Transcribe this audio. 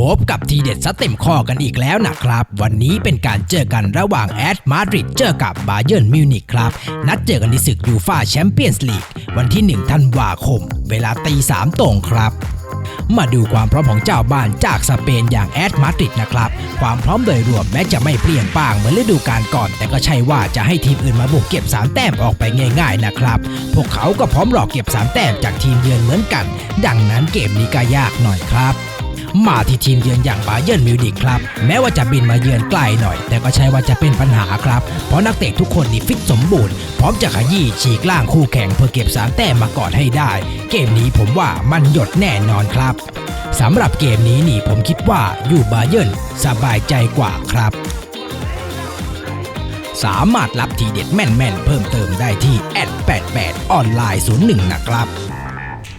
พบกับทีเด็ดซัดเต็มข้อกันอีกแล้วนะครับ วันนี้เป็นการเจอกันระหว่างแอดมาดริดเจอกับบาเยิร์นมิวนิกครับ นัดเจอกันในศึกยูฟาแชมเปี้ยนส์ลีกวันที่ 1 ธันวาคม เวลาตีสามตรงครับมาดูความพร้อมของเจ้าบ้านจากสเปนอย่างแอดมาดริดนะครับ ความพร้อมโดยรวมแม้จะไม่เปลี่ยนป้างเหมือนฤดูกาลก่อน แต่ก็ใช่ว่าจะให้ทีมอื่นมาบุกเก็บ 3 แต้มออกไปง่าย ๆนะครับ พวกเขาก็พร้อมรอเก็บ 3 แต้มจากทีมเยือนเหมือนกัน ดังนั้นเกมนี้ก็ยากหน่อยครับ มาที่ทีมเยือนอย่างบาเยิร์นมิวนิกครับแม้ว่าจะบินมาเยือนไกลหน่อย แต่ก็ใช่ว่าจะเป็นปัญหาครับ เพราะนักเตะทุกคนนี่ฟิตสมบูรณ์ พร้อมจะขยี้ฉีกล่างคู่แข่งเพื่อเก็บสามแต้มมาก่อนให้ได้ เกมนี้ผมว่ามันหยดแน่นอนครับสำหรับเกมนี้นี่ผมคิดว่าอยู่บาเยิร์นสบายใจกว่าครับสามารถรับทีเด็ดแม่น ๆ เพิ่มเติมได้ที่แอด88ออนไลน์01 นะครับ